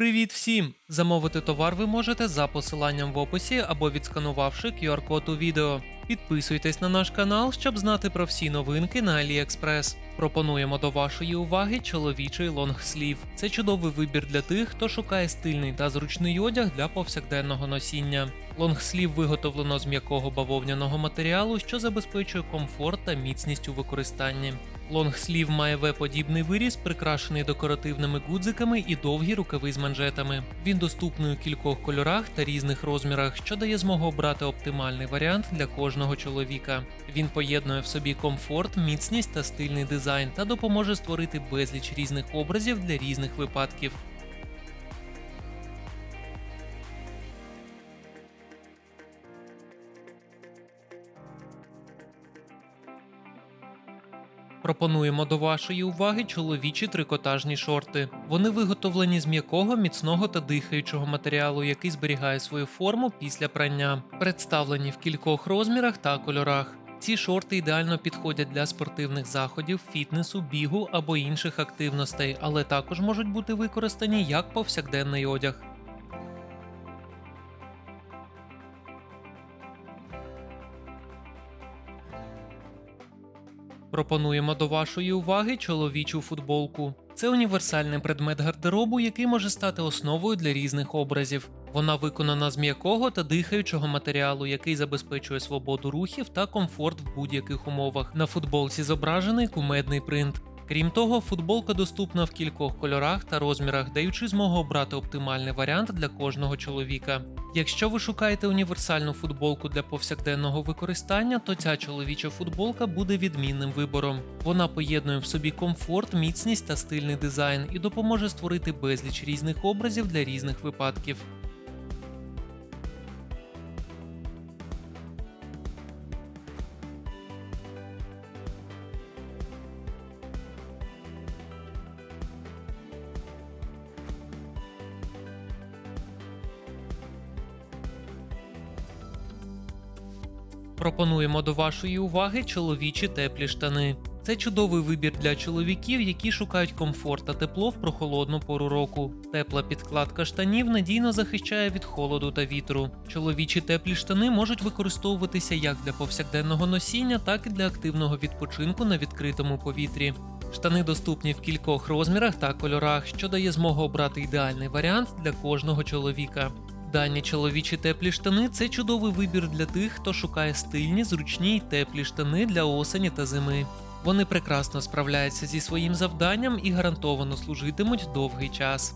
Привіт всім! Замовити товар ви можете за посиланням в описі або відсканувавши QR-код у відео. Підписуйтесь на наш канал, щоб знати про всі новинки на AliExpress. Пропонуємо до вашої уваги чоловічий лонгслів. Це чудовий вибір для тих, хто шукає стильний та зручний одяг для повсякденного носіння. Лонгслів виготовлено з м'якого бавовняного матеріалу, що забезпечує комфорт та міцність у використанні. Лонгслів має В-подібний виріз, прикрашений декоративними гудзиками і довгі рукави з манжетами. Він доступний у кількох кольорах та різних розмірах, що дає змогу обрати оптимальний варіант для кожного чоловіка. Він поєднує в собі комфорт, міцність та стильний дизайн та допоможе створити безліч різних образів для різних випадків. Пропонуємо до вашої уваги чоловічі трикотажні шорти. Вони виготовлені з м'якого, міцного та дихаючого матеріалу, який зберігає свою форму після прання. Представлені в кількох розмірах та кольорах. Ці шорти ідеально підходять для спортивних заходів, фітнесу, бігу або інших активностей, але також можуть бути використані як повсякденний одяг. Пропонуємо до вашої уваги чоловічу футболку. Це універсальний предмет гардеробу, який може стати основою для різних образів. Вона виконана з м'якого та дихаючого матеріалу, який забезпечує свободу рухів та комфорт в будь-яких умовах. На футболці зображений кумедний принт. Крім того, футболка доступна в кількох кольорах та розмірах, даючи змогу обрати оптимальний варіант для кожного чоловіка. Якщо ви шукаєте універсальну футболку для повсякденного використання, то ця чоловіча футболка буде відмінним вибором. Вона поєднує в собі комфорт, міцність та стильний дизайн і допоможе створити безліч різних образів для різних випадків. Пропонуємо до вашої уваги чоловічі теплі штани. Це чудовий вибір для чоловіків, які шукають комфорт та тепло в прохолодну пору року. Тепла підкладка штанів надійно захищає від холоду та вітру. Чоловічі теплі штани можуть використовуватися як для повсякденного носіння, так і для активного відпочинку на відкритому повітрі. Штани доступні в кількох розмірах та кольорах, що дає змогу обрати ідеальний варіант для кожного чоловіка. Дані чоловічі теплі штани це чудовий вибір для тих, хто шукає стильні, зручні й теплі штани для осені та зими. Вони прекрасно справляються зі своїм завданням і гарантовано служитимуть довгий час.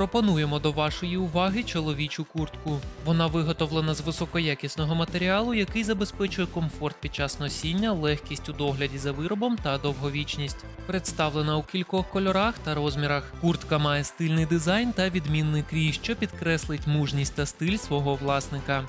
Пропонуємо до вашої уваги чоловічу куртку. Вона виготовлена з високоякісного матеріалу, який забезпечує комфорт під час носіння, легкість у догляді за виробом та довговічність. Представлена у кількох кольорах та розмірах. Куртка має стильний дизайн та відмінний крій, що підкреслить мужність та стиль свого власника.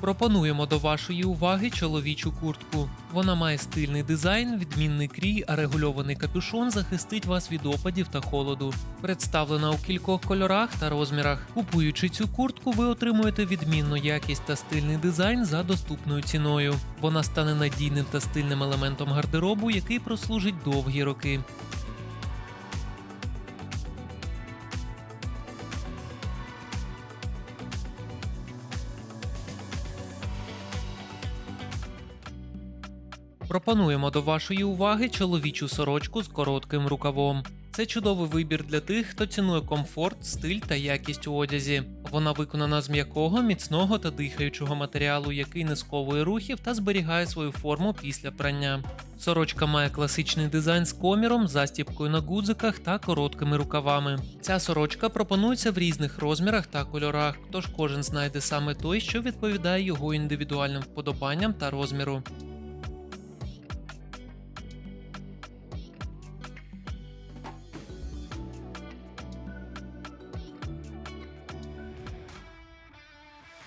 Пропонуємо до вашої уваги чоловічу куртку. Вона має стильний дизайн, відмінний крій, а регульований капюшон захистить вас від опадів та холоду. Представлена у кількох кольорах та розмірах. Купуючи цю куртку, ви отримуєте відмінну якість та стильний дизайн за доступною ціною. Вона стане надійним та стильним елементом гардеробу, який прослужить довгі роки. Пропонуємо до вашої уваги чоловічу сорочку з коротким рукавом. Це чудовий вибір для тих, хто цінує комфорт, стиль та якість у одязі. Вона виконана з м'якого, міцного та дихаючого матеріалу, який не сковує рухів та зберігає свою форму після прання. Сорочка має класичний дизайн з коміром, застіпкою на гудзиках та короткими рукавами. Ця сорочка пропонується в різних розмірах та кольорах, тож кожен знайде саме той, що відповідає його індивідуальним вподобанням та розміру.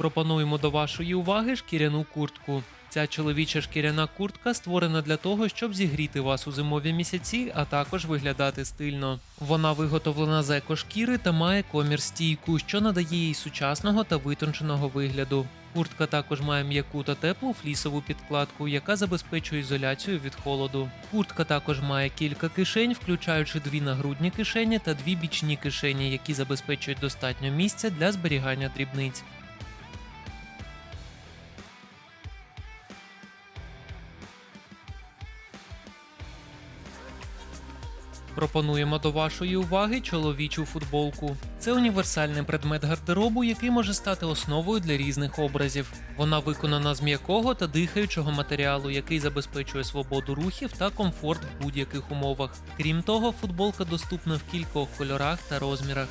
Пропонуємо до вашої уваги шкіряну куртку. Ця чоловіча шкіряна куртка створена для того, щоб зігріти вас у зимові місяці, а також виглядати стильно. Вона виготовлена з екошкіри та має комір стійку, що надає їй сучасного та витонченого вигляду. Куртка також має м'яку та теплу флісову підкладку, яка забезпечує ізоляцію від холоду. Куртка також має кілька кишень, включаючи дві нагрудні кишені та дві бічні кишені, які забезпечують достатньо місця для зберігання дрібниць. Пропонуємо до вашої уваги чоловічу футболку. Це універсальний предмет гардеробу, який може стати основою для різних образів. Вона виконана з м'якого та дихаючого матеріалу, який забезпечує свободу рухів та комфорт в будь-яких умовах. Крім того, футболка доступна в кількох кольорах та розмірах.